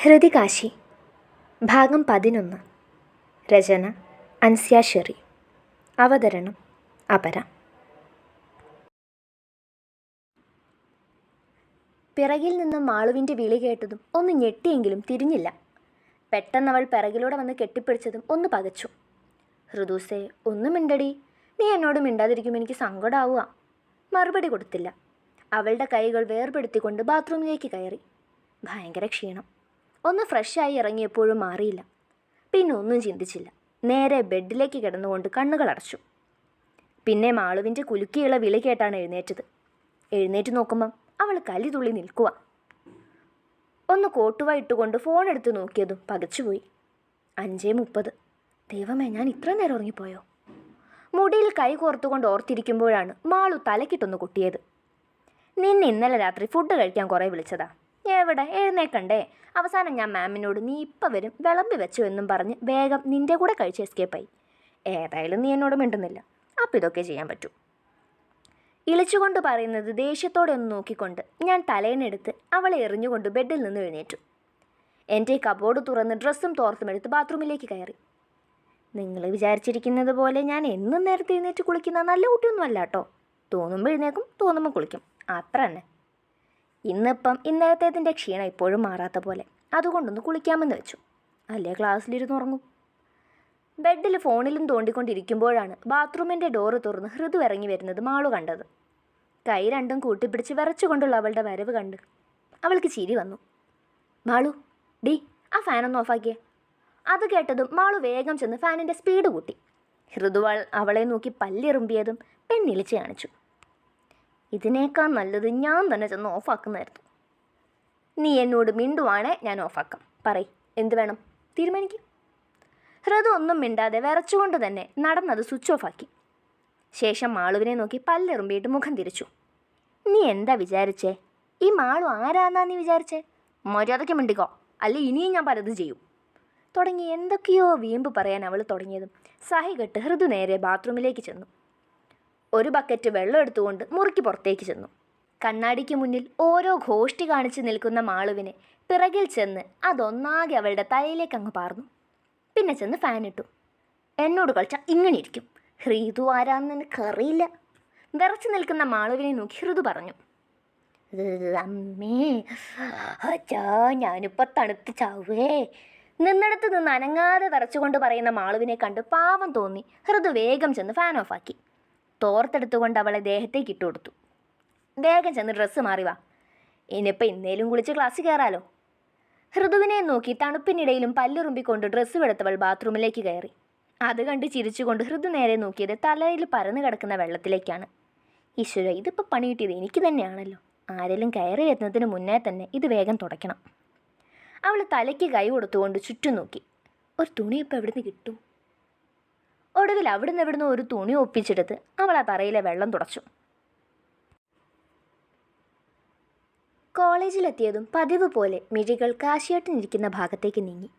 ഹൃതികാശി ഭാഗം പതിനൊന്ന്. രചന അൻസ്യ ഷെറി. അവതരണം അപര. പിറകിൽ നിന്ന് മാളുവിന്റെ വിളി കേട്ടതും ഒന്ന് ഞെട്ടിയെങ്കിലും തിരിഞ്ഞില്ല. പെട്ടെന്നവൾ പിറകിലൂടെ വന്ന് കെട്ടിപ്പിടിച്ചതും ഒന്ന് പകച്ചു. ഹൃദൂസേ ഒന്നും മിണ്ടടി. നീ എന്നോട് മിണ്ടാതിരിക്കും എനിക്ക് സങ്കടമാവുക മറുപടി കൊടുത്തില്ല. അവളുടെ കൈകൾ വേർപെടുത്തിക്കൊണ്ട് ബാത്റൂമിലേക്ക് കയറി. ഭയങ്കര ക്ഷീണം. ഒന്ന് ഫ്രഷായി ഇറങ്ങിയപ്പോഴും മാറിയില്ല. പിന്നെ ഒന്നും ചിന്തിച്ചില്ല. നേരെ ബെഡിലേക്ക് കിടന്നുകൊണ്ട് കണ്ണുകൾ അടച്ചു. പിന്നെ മാളുവിന്റെ കുലുക്കിയുള്ള വിളി കേട്ടാണ് എഴുന്നേറ്റത്. എഴുന്നേറ്റ് നോക്കുമ്പം അവൾ കലി തുള്ളി നിൽക്കുക ഒന്ന് കോട്ടുവ ഇട്ടുകൊണ്ട് ഫോൺ എടുത്ത് നോക്കിയതും പകച്ചുപോയി. അഞ്ചേ മുപ്പത്. ദൈവമേ ഞാൻ ഇത്ര നേരം ഉറങ്ങിപ്പോയോ? മുടിയിൽ കൈ കോർത്തുകൊണ്ട് ഓർത്തിരിക്കുമ്പോഴാണ് മാളു തലക്കിട്ടൊന്ന് കൊട്ടിയത്. നിന്നെ ഇന്നലെ രാത്രി ഫുഡ് കഴിക്കാൻ കുറേ വിളിച്ചതാ. എവിടെ? എഴുന്നേക്കണ്ടേ. അവസാനം ഞാൻ മാമിനോട് നീ ഇപ്പം വരും വിളമ്പി വെച്ചു എന്നും പറഞ്ഞ് വേഗം നിന്റെ കൂടെ കഴിച്ച് എസ്കേപ്പായി ഏതായാലും നീ എന്നോട് മിണ്ടുന്നില്ല. അപ്പം ഇതൊക്കെ ചെയ്യാൻ പറ്റൂ. ഇളിച്ചുകൊണ്ട് പറയുന്നത് ദേഷ്യത്തോടെ ഒന്ന് നോക്കിക്കൊണ്ട് ഞാൻ തലേനെടുത്ത് അവളെ എറിഞ്ഞുകൊണ്ട് ബെഡിൽ നിന്ന് എഴുന്നേറ്റു. എന്റെ കബോർഡ് തുറന്ന് ഡ്രസ്സും തോർത്തും എടുത്ത് ബാത്റൂമിലേക്ക് കയറി. നിങ്ങൾ വിചാരിച്ചിരിക്കുന്നത് പോലെ ഞാൻ എന്നും നേരത്തെ എഴുന്നേറ്റ് കുളിക്കുന്ന നല്ല കുട്ടിയൊന്നും അല്ല കേട്ടോ. തോന്നുമ്പോൾ എഴുന്നേക്കും തോന്നുമ്പോൾ കുളിക്കും. അത്ര തന്നെ. ഇന്നിപ്പം ഇന്നലത്തേതിന്റെ ക്ഷീണം ഇപ്പോഴും മാറാത്ത പോലെ. അതുകൊണ്ടൊന്ന് കുളിക്കാമെന്ന് വെച്ചു. അല്ലേ ക്ലാസ്സിലിരുന്ന് ഉറങ്ങും? ബെഡിൽ ഫോണിലും തോണ്ടിക്കൊണ്ടിരിക്കുമ്പോഴാണ് ബാത്റൂമിന്റെ ഡോറ് തുറന്ന് ഹൃദു ഇറങ്ങി വരുന്നത് മാളു കണ്ടത്. കൈ രണ്ടും കൂട്ടിപ്പിടിച്ച് വിറച്ചുകൊണ്ടുള്ള അവളുടെ വരവ് കണ്ട് അവൾക്ക് ചിരി വന്നു. മാളു ഡി ആ ഫാനൊന്ന് ഓഫാക്കിയേ. അത് കേട്ടതും മാളു വേഗം ചെന്ന് ഫാനിന്റെ സ്പീഡ് കൂട്ടി. ഹൃദുവാൾ അവളെ നോക്കി പല്ലിറുമ്പിയതും പെണ്ണിളിച്ച് കാണിച്ചു. ഇതിനേക്കാൾ നല്ലത് ഞാൻ തന്നെ ചെന്ന് ഓഫാക്കുന്നതായിരുന്നു. നീ എന്നോട് മിണ്ടുവാണേ ഞാൻ ഓഫാക്കാം. പറയ് എന്ത് വേണം? തീരുമാനിക്കും. ഹൃദയം ഒന്നും മിണ്ടാതെ വിറച്ചുകൊണ്ട് തന്നെ നടന്നത് സ്വിച്ച് ഓഫാക്കി. ശേഷം മാളുവിനെ നോക്കി പല്ലെറുമ്പിയിട്ട് മുഖം തിരിച്ചു. നീ എന്താ വിചാരിച്ചേ? ഈ മാളു ആരാന്നാ നീ വിചാരിച്ചേ? മര്യാദയ്ക്ക് മിണ്ടിക്കോ. അല്ലെ ഇനിയും ഞാൻ പലതും ചെയ്യും. തുടങ്ങി എന്തൊക്കെയോ വീമ്പ് പറയാൻ അവൾ തുടങ്ങിയതും സഹി കെട്ട് ഹൃദു നേരെ ബാത്റൂമിലേക്ക് ചെന്നു. ഒരു ബക്കറ്റ് വെള്ളം എടുത്തുകൊണ്ട് മുറിക്ക് പുറത്തേക്ക് ചെന്നു. കണ്ണാടിക്ക് മുന്നിൽ ഓരോ ഘോഷ്ടി കാണിച്ച് നിൽക്കുന്ന മാളുവിനെ പിറകിൽ ചെന്ന് അതൊന്നാകെ അവളുടെ തലയിലേക്ക് അങ്ങ് പാർന്നു. പിന്നെ ചെന്ന് ഫാൻ ഇട്ടു. എന്നോട് കളിച്ചാൽ ഇങ്ങനെ ഇരിക്കും. ഹൃദു ആരാന്ന് എനിക്കറിയില്ല വിറച്ചു നിൽക്കുന്ന മാളുവിനെ നോക്കി ഹൃദു പറഞ്ഞു. അമ്മേ അച്ഛാ ഞാനിപ്പോൾ തണുത്ത് ചാവേ നിന്നിടത്ത് നിന്ന് അനങ്ങാതെ വിറച്ചുകൊണ്ട് പറയുന്ന മാളുവിനെ കണ്ട് പാവം തോന്നി. ഹൃദു വേഗം ചെന്ന് ഫാൻ ഓഫാക്കി തോർത്തെടുത്തുകൊണ്ട് അവളെ ദേഹത്തേക്ക് ഇട്ടു കൊടുത്തു. വേഗം ചെന്ന് ഡ്രസ്സ് മാറി വാ. ഇനിയിപ്പോൾ ഇന്നേലും കുളിച്ച് ക്ലാസ്സിൽ കയറാലോ ഹൃദുവിനെ നോക്കി തണുപ്പിനിടയിലും പല്ലുറുമ്പിക്കൊണ്ട് ഡ്രസ്സ് എടുത്തവൾ ബാത്റൂമിലേക്ക് കയറി. അത് കണ്ട് ചിരിച്ചുകൊണ്ട് ഹൃദു നേരെ നോക്കിയത് തലയിൽ പരന്നു കിടക്കുന്ന വെള്ളത്തിലേക്കാണ്. ഈശ്വര ഇതിപ്പോൾ പണി കിട്ടിയത് എനിക്ക് തന്നെയാണല്ലോ. ആരെങ്കിലും കയറി വരുന്നതിന് മുന്നേ തന്നെ ഇത് വേഗം തുടയ്ക്കണം. അവൾ തലയ്ക്ക് കൈ കൊടുത്തുകൊണ്ട് ചുറ്റും നോക്കി. ഒരു തുണി എവിടുന്ന് കിട്ടും? ഒടുവിൽ അവിടുന്ന് ഇവിടുന്ന് ഒരു തുണി ഒപ്പിച്ചെടുത്ത് അവൾ ആ തറയിലെ വെള്ളം തുടച്ചു. കോളേജിലെത്തിയതും പതിവ് പോലെ മിഴികൾ കാശിയേട്ടനിരിക്കുന്ന ഭാഗത്തേക്ക് നീങ്ങി.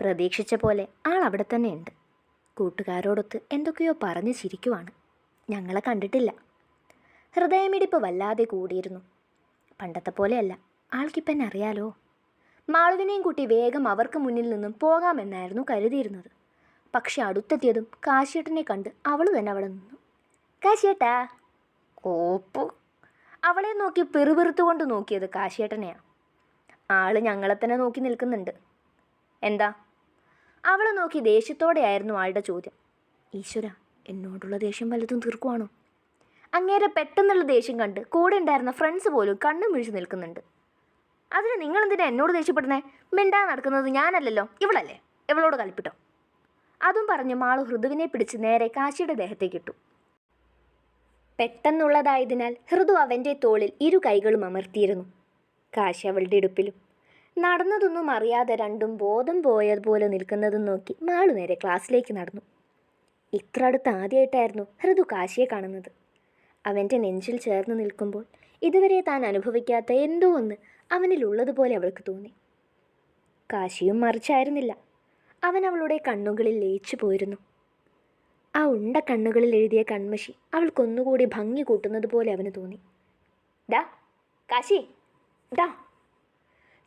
പ്രതീക്ഷിച്ച പോലെ ആൾ അവിടെ തന്നെയുണ്ട്. കൂട്ടുകാരോടൊത്ത് എന്തൊക്കെയോ പറഞ്ഞ് ചിരിക്കുവാണ്. ഞങ്ങളെ കണ്ടിട്ടില്ല. ഹൃദയമിടിപ്പ് വല്ലാതെ കൂടിയിരുന്നു. പണ്ടത്തെ പോലെയല്ല. ആൾക്കിപ്പം അറിയാലോ മാളുവിനെയും കൂട്ടി വേഗം അവർക്ക് മുന്നിൽ നിന്നും പോകാമെന്നായിരുന്നു കരുതിയിരുന്നത്. പക്ഷെ അടുത്തെത്തിയതും കാശിയേട്ടനെ കണ്ട് അവൾ തന്നെ അവിടെ നിന്നു. കാശിയേട്ടാ? ഓപ്പ്. അവളെ നോക്കി പെറുപെറുത്തുകൊണ്ട് നോക്കിയത് കാശിയേട്ടനെയാ. ആൾ ഞങ്ങളെ തന്നെ നോക്കി നിൽക്കുന്നുണ്ട്. എന്താ? അവളെ നോക്കി ദേഷ്യത്തോടെയായിരുന്നു ആളുടെ ചോദ്യം. ഈശ്വര എന്നോടുള്ള ദേഷ്യം വല്ലതും തീർക്കുവാണോ? അങ്ങേരെ പെട്ടെന്നുള്ള ദേഷ്യം കണ്ട് കൂടെ ഉണ്ടായിരുന്ന ഫ്രണ്ട്സ് പോലും കണ്ണും വീഴ്ച നിൽക്കുന്നുണ്ട്. അതിന് നിങ്ങളെന്തിനാ എന്നോട് ദേഷ്യപ്പെടുന്നേ? മിണ്ടാ നടക്കുന്നത് ഞാനല്ലല്ലോ ഇവളല്ലേ? ഇവളോട് കളിപ്പിട്ടോ അതും പറഞ്ഞ് മാളു ഹൃദുവിനെ പിടിച്ച് നേരെ കാശിയുടെ ദേഹത്തേക്കിട്ടു. പെട്ടെന്നുള്ളതായതിനാൽ ഹൃദു അവന്റെ തോളിൽ ഇരു കൈകളും അമർത്തിയിരുന്നു. കാശി അവളുടെ ഇടുപ്പിലും. നടന്നതൊന്നും അറിയാതെ രണ്ടും ബോധം പോയതുപോലെ നിൽക്കുന്നതും നോക്കി മാളു നേരെ ക്ലാസ്സിലേക്ക് നടന്നു. ഇത്ര അടുത്ത് ആദ്യമായിട്ടായിരുന്നു ഹൃദു കാശിയെ കാണുന്നത്. അവന്റെ നെഞ്ചിൽ ചേർന്ന് നിൽക്കുമ്പോൾ ഇതുവരെ താൻ അനുഭവിക്കാത്ത എന്തോ ഒന്ന് അവനിലുള്ളതുപോലെ അവൾക്ക് തോന്നി. കാശിയും മറിച്ചായിരുന്നില്ല. അവൻ അവളുടെ കണ്ണുകളിൽ ലയിച്ചു പോയിരുന്നു. ആ ഉണ്ട കണ്ണുകളിൽ എഴുതിയ കൺമഷി അവൾക്കൊന്നുകൂടി ഭംഗി കൂട്ടുന്നത് പോലെ അവന് തോന്നി. ഡാ കാശി ഡാ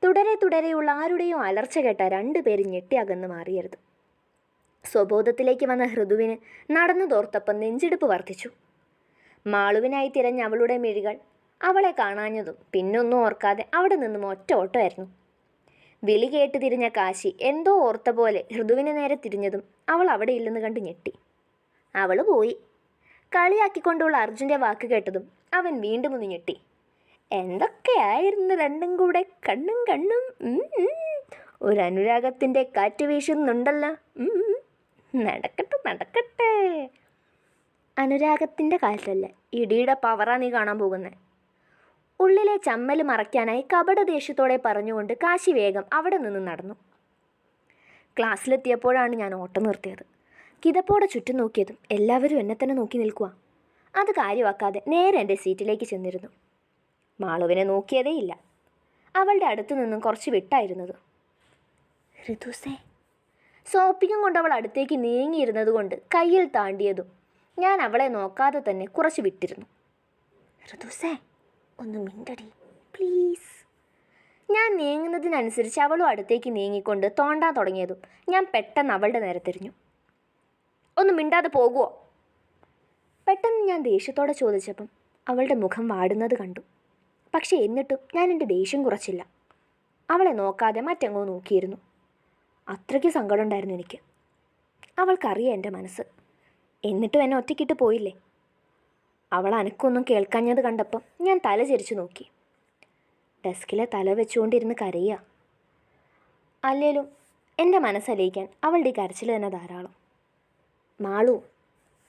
തുടരെ തുടരെയുള്ള ആരുടെയോ അലർച്ച കേട്ട രണ്ടുപേരും ഞെട്ടി അകന്ന് മാറിയരുത്. സ്വബോധത്തിലേക്ക് വന്ന ഹൃദുവിന് നടന്നു തോർത്തപ്പം നെഞ്ചിടിപ്പ് വർദ്ധിച്ചു. മാളുവിനായി തിരഞ്ഞ അവളുടെ മിഴികൾ അവളെ കാണാഞ്ഞതും പിന്നൊന്നും ഓർക്കാതെ അവിടെ നിന്നും ഒറ്റ ഓട്ടമായിരുന്നു. വിളി കേട്ട് തിരിഞ്ഞ കാശി എന്തോ ഓർത്ത പോലെ ഋതുവിന് നേരെ തിരിഞ്ഞതും അവൾ അവിടെ ഇല്ലെന്ന് കണ്ട് ഞെട്ടി. അവൾ പോയി. കളിയാക്കിക്കൊണ്ടുള്ള അർജുന്റെ വാക്ക് കേട്ടതും അവൻ വീണ്ടും ഒന്ന് ഞെട്ടി. എന്തൊക്കെയായിരുന്നു രണ്ടും കൂടെ? കണ്ണും കണ്ണും. ഒരു അനുരാഗത്തിന്റെ കാറ്റ് വീശുന്നുണ്ടല്ലോ. നടക്കട്ടെ നടക്കട്ടെ. അനുരാഗത്തിന്റെ കാറ്റല്ല ഇടിയുടെ പവറാണ് നീ കാണാൻ പോകുന്നത് ഉള്ളിലെ ചമ്മൽ മറയ്ക്കാനായി കപട ദേഷ്യത്തോടെ പറഞ്ഞുകൊണ്ട് കാശി വേഗം അവിടെ നിന്ന് നടന്നു. ക്ലാസ്സിലെത്തിയപ്പോഴാണ് ഞാൻ ഓട്ടം നിർത്തിയത്. കിതപ്പോടെ ചുറ്റും നോക്കിയതും എല്ലാവരും എന്നെ തന്നെ നോക്കി നിൽക്കുക അത് കാര്യമാക്കാതെ നേരെ എന്റെ സീറ്റിലേക്ക് ചെന്നിരുന്നു. മാളുവിനെ നോക്കിയതേയില്ല അവളുടെ അടുത്തു നിന്നും കുറച്ച് വിട്ടായിരുന്നത്. ഋതുസേ. സോപ്പിങ്ങും കൊണ്ട് അവൾ അടുത്തേക്ക് നീങ്ങിയിരുന്നത് കൊണ്ട് കയ്യിൽ താണ്ടിയതും ഞാൻ അവളെ നോക്കാതെ തന്നെ കുറച്ച് വിട്ടിരുന്നു. ഋതുസേ. ഒന്ന് മിണ്ടടി. പ്ലീസ്. ഞാൻ നീങ്ങുന്നതിനനുസരിച്ച് അവളും അടുത്തേക്ക് നീങ്ങിക്കൊണ്ട് തോണ്ടാൻ തുടങ്ങിയതും ഞാൻ പെട്ടെന്ന് അവളുടെ നേരെ തിരിഞ്ഞു ഒന്ന് മിണ്ടാതെ പോകുമോ പെട്ടെന്ന് ഞാൻ ദേഷ്യത്തോടെ ചോദിച്ചപ്പം അവളുടെ മുഖം വാടുന്നത് കണ്ടു. പക്ഷേ എന്നിട്ടും ഞാൻ എന്റെ ദേഷ്യം കുറച്ചില്ല. അവളെ നോക്കാതെ മറ്റെങ്ങോ നോക്കിയിരുന്നു. അത്രയ്ക്ക് സങ്കടമുണ്ടായിരുന്നു എനിക്ക്. അവൾക്കറിയാം എന്റെ മനസ്സ്. എന്നിട്ടും എന്നെ ഒറ്റയ്ക്കിട്ട് പോയില്ലേ? അവൾ അനക്കൊന്നും കേൾക്കാഞ്ഞത് കണ്ടപ്പം ഞാൻ തല ചരിച്ചു നോക്കി. ഡെസ്കിലെ തല വെച്ചുകൊണ്ടിരുന്ന് കരയുക. അല്ലേലും എന്റെ മനസ്സലിയിക്കാൻ അവളുടെ കരച്ചിൽ തന്നെ ധാരാളം. മാളു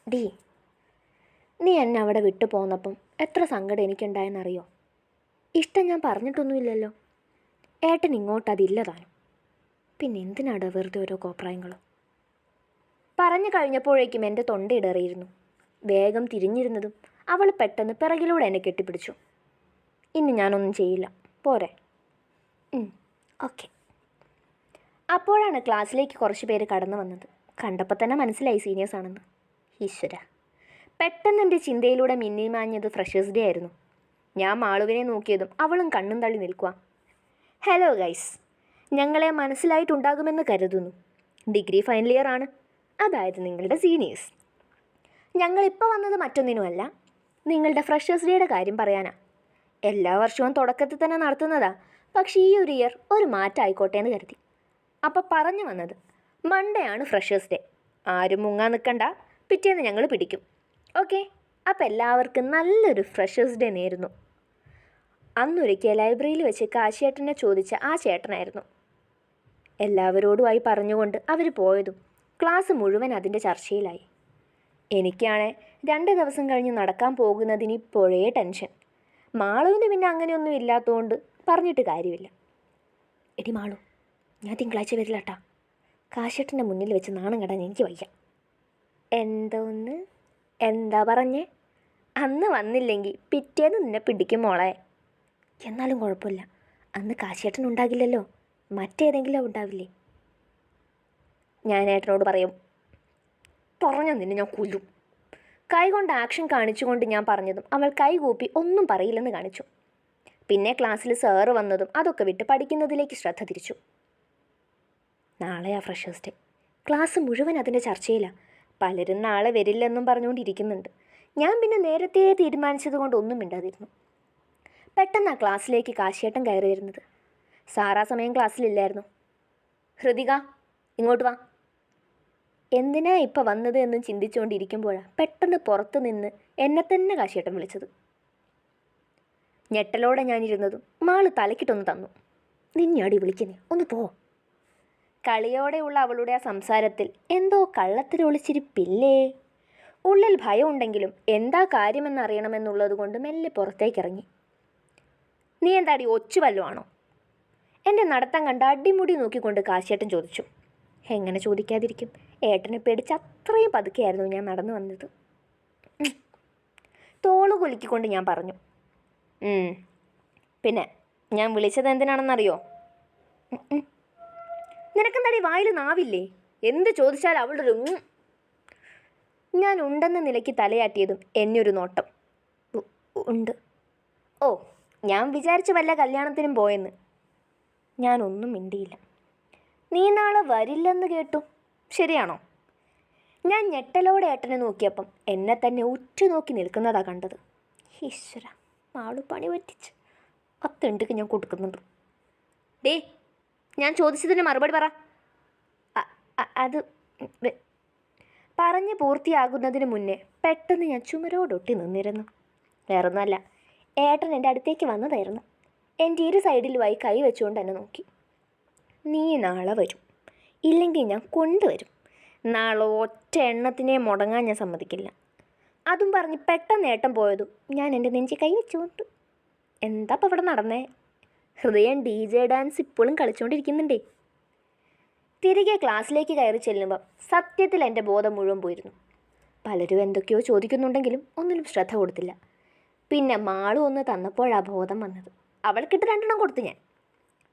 ഡി നീ എന്നെ അവിടെ വിട്ടു പോന്നപ്പം എത്ര സങ്കടം എനിക്കുണ്ടായെന്നറിയോ? ഇഷ്ടം ഞാൻ പറഞ്ഞിട്ടൊന്നുമില്ലല്ലോ. ഏട്ടൻ ഇങ്ങോട്ട് താനും. പിന്നെ എന്തിനാടാ വെറുതെ ഓരോ കോപ്രായങ്ങളും? പറഞ്ഞു കഴിഞ്ഞപ്പോഴേക്കും എന്റെ തൊണ്ട ഇടറിയിരുന്നു. വേഗം തിരിഞ്ഞിരുന്നതും അവൾ പെട്ടെന്ന് പിറകിലൂടെ എന്നെ കെട്ടിപ്പിടിച്ചു. ഇനി ഞാനൊന്നും ചെയ്യില്ല. പോരെ. ഓക്കെ. അപ്പോഴാണ് ക്ലാസ്സിലേക്ക് കുറച്ച് പേര് കടന്നു വന്നത്. കണ്ടപ്പോൾ തന്നെ മനസ്സിലായി സീനിയേഴ്സ് ആണെന്ന്. ഈശ്വര. പെട്ടെന്ന് എന്റെ ചിന്തയിലൂടെ മിന്നിമാഞ്ഞത് ഫ്രഷേഴ്സ് ഡേ ആയിരുന്നു. ഞാൻ മാളുവിനെ നോക്കിയതും അവളും കണ്ണും തള്ളി നിൽക്കുക ഹലോ ഗൈസ് ഞങ്ങളെ മനസ്സിലായിട്ടുണ്ടാകുമെന്ന് കരുതുന്നു. ഡിഗ്രി ഫൈനൽ ഇയർ ആണ്. അതായത് നിങ്ങളുടെ സീനിയേഴ്സ് ഞങ്ങളിപ്പോൾ വന്നത് മറ്റൊന്നിനുമല്ല. നിങ്ങളുടെ ഫ്രഷേഴ്സ് ഡേയുടെ കാര്യം പറയാനാ. എല്ലാ വർഷവും തുടക്കത്തിൽ തന്നെ നടത്തുന്നതാ. പക്ഷേ ഈ ഒരു ഇയർ ഒരു മാറ്റമായിക്കോട്ടെ എന്ന് കരുതി. അപ്പോൾ പറഞ്ഞു വന്നത് മൺഡേ ആണ് ഫ്രഷേഴ്സ് ഡേ ആരും മുങ്ങാൻ നിൽക്കണ്ട പിറ്റേന്ന് ഞങ്ങൾ പിടിക്കും. ഓക്കെ അപ്പോൾ എല്ലാവർക്കും നല്ലൊരു ഫ്രഷേഴ്സ് ഡേ നേരുന്നു. അന്നൊരിക്കൽ ലൈബ്രറിയിൽ വെച്ച് കാശിയേട്ടനെ ചോദിച്ച ആ ചേട്ടനായിരുന്നു. എല്ലാവരോടുമായി പറഞ്ഞുകൊണ്ട് അവർ പോയതും ക്ലാസ് മുഴുവൻ അതിന്റെ ചർച്ചയിലായി. എനിക്കാണെ രണ്ട് ദിവസം കഴിഞ്ഞ് നടക്കാൻ പോകുന്നതിന് ഇപ്പോഴേ ടെൻഷൻ. മാളുവിന് പിന്നെ അങ്ങനെയൊന്നും ഇല്ലാത്തതുകൊണ്ട് പറഞ്ഞിട്ട് കാര്യമില്ല. എടി മാളു ഞാൻ തിങ്കളാഴ്ച വരില്ല കേട്ടാ കാശേട്ടന്റെ മുന്നിൽ വെച്ച് നാണം കെടാൻ എനിക്ക് വയ്യ. എന്തോന്ന്? എന്താ പറഞ്ഞേ? അന്ന് വന്നില്ലെങ്കിൽ പിറ്റേന്ന് നിന്നെ പിടിക്കും മോളെ. എന്നാലും കുഴപ്പമില്ല. അന്ന് കാശേട്ടൻ ഉണ്ടാകില്ലല്ലോ. മറ്റേതെങ്കിലും ഉണ്ടാവില്ലേ? ഞാൻ ഏട്ടനോട് പറയും പറഞ്ഞ നിന്നെ ഞാൻ കൊല്ലും. കൈ കൊണ്ട് ആക്ഷൻ കാണിച്ചുകൊണ്ട് ഞാൻ പറഞ്ഞതും അവൾ കൈ കൂപ്പി ഒന്നും പറയില്ലെന്ന് കാണിച്ചു. പിന്നെ ക്ലാസ്സിൽ സാറ് വന്നതും അതൊക്കെ വിട്ട് പഠിക്കുന്നതിലേക്ക് ശ്രദ്ധ തിരിച്ചു. നാളെയാ ഫ്രഷേഴ്സ് ഡേ ക്ലാസ് മുഴുവൻ അതിന്റെ ചർച്ചയിലാണ് പലരും നാളെ വരില്ലെന്നും പറഞ്ഞുകൊണ്ടിരിക്കുന്നുണ്ട്. ഞാൻ പിന്നെ നേരത്തെ തീരുമാനിച്ചത് കൊണ്ട് ഒന്നും മിണ്ടാതിരുന്നു. പെട്ടെന്ന് ആ ക്ലാസ്സിലേക്ക് കാശിയേട്ടൻ കയറി വരുന്നത്. സാറാ സമയം ക്ലാസ്സിലില്ലായിരുന്നു ഹൃതിക ഇങ്ങോട്ട് വാ. എന്തിനാ ഇപ്പം വന്നത് എന്ന് ചിന്തിച്ചുകൊണ്ടിരിക്കുമ്പോഴാണ് പെട്ടെന്ന് പുറത്തു നിന്ന് എന്നെ തന്നെ കാശിയേട്ടൻ വിളിച്ചത്. ഞെട്ടലോടെ ഞാനിരുന്നതും മാൾ തലക്കിട്ടൊന്ന് തന്നു. നിന്നടി വിളിക്കുന്നേ? ഒന്ന് പോ. കളിയോടെയുള്ള അവളുടെ ആ സംസാരത്തിൽ എന്തോ കള്ളത്തിരൊളിച്ചിരിപ്പില്ലേ ഉള്ളിൽ ഭയമുണ്ടെങ്കിലും എന്താ കാര്യമെന്നറിയണമെന്നുള്ളത് കൊണ്ട് മെല്ലെ പുറത്തേക്കിറങ്ങി. നീ എന്താടി ഒച്ചു ആണോ എന്റെ നടത്തം കണ്ട് അടിമുടി നോക്കിക്കൊണ്ട് കാശിയേട്ടൻ ചോദിച്ചു. എങ്ങനെ ചോദിക്കാതിരിക്കും? ഏട്ടനെ പേടിച്ച് അത്രയും പതുക്കെയായിരുന്നു ഞാൻ നടന്നു വന്നത്. തോൾ കുലുക്കിക്കൊണ്ട് ഞാൻ പറഞ്ഞു. പിന്നെ ഞാൻ വിളിച്ചത് എന്തിനാണെന്നറിയോ. നിനക്കെന്താടി വായിൽ നാവില്ലേ? എന്ത് ചോദിച്ചാൽ അവളുടെ ഒരു. ഞാൻ ഉണ്ടെന്ന നിലയ്ക്ക് തലയാട്ടിയതും എന്നെ ഒരു നോട്ടം ഉണ്ട്. ഓ ഞാൻ വിചാരിച്ച വല്ല കല്യാണത്തിനും പോയെന്ന്. ഞാനൊന്നും മിണ്ടിയില്ല. നീ നാളെ വരില്ലെന്ന് കേട്ടു. ശരിയാണോ? ഞാൻ ഞെട്ടലോടെ ഏട്ടനെ നോക്കിയപ്പം എന്നെ തന്നെ ഉറ്റുനോക്കി നിൽക്കുന്നതാ കണ്ടത്. ഈശ്വര ആൾ പണി പറ്റിച്ച്. പത്തുണ്ടിക്ക് ഞാൻ കൊടുക്കുന്നുണ്ട്. ഡേ ഞാൻ ചോദിച്ചതിന് മറുപടി പറ. അത് പറഞ്ഞ് പൂർത്തിയാകുന്നതിന് മുന്നേ പെട്ടെന്ന് ഞാൻ ചുമരോടൊട്ടി നിന്നിരുന്നു. വേറൊന്നുമല്ല ഏട്ടൻ എന്റെ അടുത്തേക്ക് വന്നതായിരുന്നു. എന്റെ ഇരു സൈഡിലുമായി കൈ വെച്ചുകൊണ്ട് എന്നെ നോക്കി. നീ നാളെ വരും. ഇല്ലെങ്കിൽ ഞാൻ കൊണ്ടുവരും. നാളെ ഒറ്റ എണ്ണത്തിനെ മുടങ്ങാൻ ഞാൻ സമ്മതിക്കില്ല. അതും പറഞ്ഞ് പെട്ടെന്ന് ഏട്ടം പോയതും ഞാൻ എന്റെ നെഞ്ചി കൈ വെച്ചുകൊണ്ട് എന്താ അപ്പം ഇവിടെ നടന്നേ? ഹൃദയം ഡി ജെ ഡാൻസ് ഇപ്പോഴും കളിച്ചുകൊണ്ടിരിക്കുന്നുണ്ടേ തിരികെ ക്ലാസ്സിലേക്ക് കയറി ചെല്ലുമ്പം സത്യത്തിൽ എന്റെ ബോധം മുഴുവൻ പോയിരുന്നു. പലരും എന്തൊക്കെയോ ചോദിക്കുന്നുണ്ടെങ്കിലും ഒന്നിലും ശ്രദ്ധ കൊടുത്തില്ല. പിന്നെ മാളു ഒന്ന് തന്നപ്പോഴാണ് ബോധം വന്നത്. അവൾക്കിട്ട് രണ്ടെണ്ണം കൊടുത്തു ഞാൻ.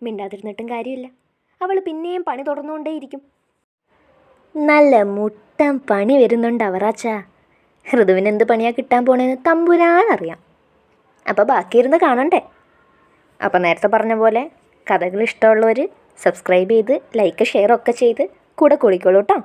മിണ്ടാതിരുന്നിട്ടും കാര്യമില്ല. അവൾ പിന്നെയും പണി തുടർന്നുകൊണ്ടേയിരിക്കും. നല്ല മുട്ടൻ പണി വരുന്നുണ്ട് അവറാച്ച. ഋതുവിന് എന്ത് പണിയാ കിട്ടാൻ പോണേന്ന് തമ്പുരാനറിയാം. അപ്പോൾ ബാക്കിയിരുന്ന് കാണണ്ടേ? അപ്പോൾ നേരത്തെ പറഞ്ഞ പോലെ കഥകൾ ഇഷ്ടമുള്ളവർ സബ്സ്ക്രൈബ് ചെയ്ത് ലൈക്ക് ഷെയർ ഒക്കെ ചെയ്ത് കൂടെ കൂടിക്കോളൂ കേട്ടോ